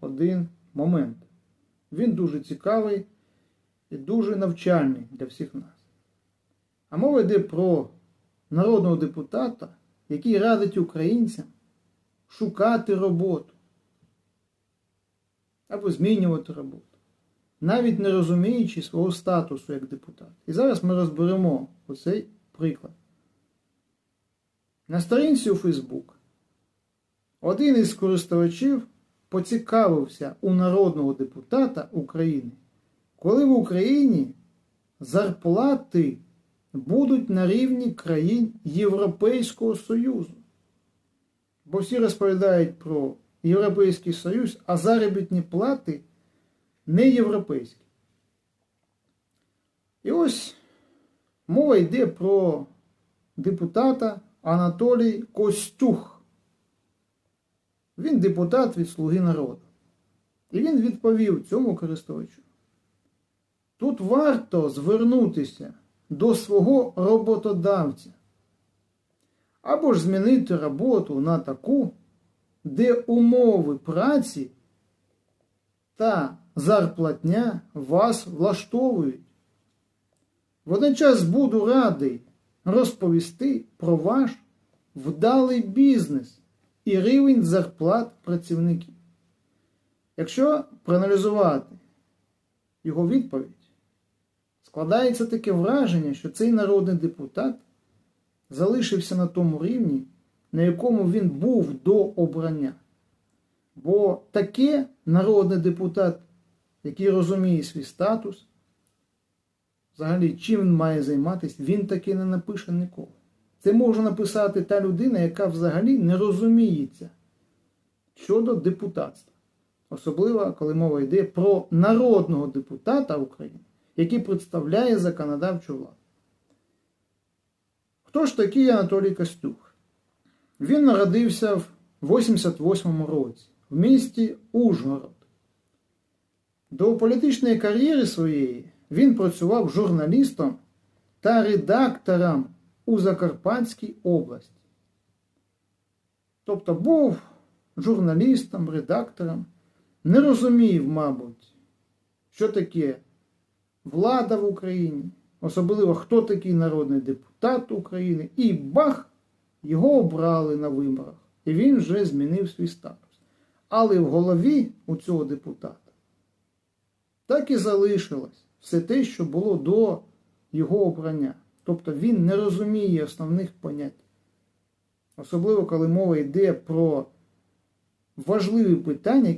один момент. Він дуже цікавий і дуже навчальний для всіх нас. А мова йде про народного депутата, який радить українцям шукати роботу або змінювати роботу, навіть не розуміючи свого статусу як депутат. І зараз ми розберемо оцей приклад. На сторінці у Фейсбук один із користувачів поцікавився у народного депутата України, коли в Україні зарплати будуть на рівні країн Європейського Союзу. Бо всі розповідають про Європейський Союз, а заробітні плати не європейські. І ось мова йде про депутата Анатолій Костюх. Він депутат від Слуги народу. І він відповів цьому користувачу. Тут варто звернутися до свого роботодавця або ж змінити роботу на таку, де умови праці та зарплатня вас влаштовують. Водночас буду радий розповісти про ваш вдалий бізнес і рівень зарплат працівників. Якщо проаналізувати його відповідь, складається таке враження, що цей народний депутат залишився на тому рівні, на якому він був до обрання. Бо таке народний депутат, який розуміє свій статус, взагалі, чим він має займатися, він таки не напише ніколи. Це може написати та людина, яка взагалі не розуміється щодо депутатства. Особливо, коли мова йде про народного депутата України, який представляє законодавчу владу. Хто ж такий Анатолій Костюх? Він народився в 88-му році в місті Ужгород. До політичної кар'єри своєї він працював журналістом та редактором у Закарпатській області. Тобто був журналістом, редактором, не розумів, мабуть, що таке влада в Україні, особливо хто такий народний депутат України, і бах, його обрали на виборах. І він вже змінив свій статус. Але в голові у цього депутата так і залишилось все те, що було до його обрання. Тобто він не розуміє основних понять. Особливо, коли мова йде про важливі питання,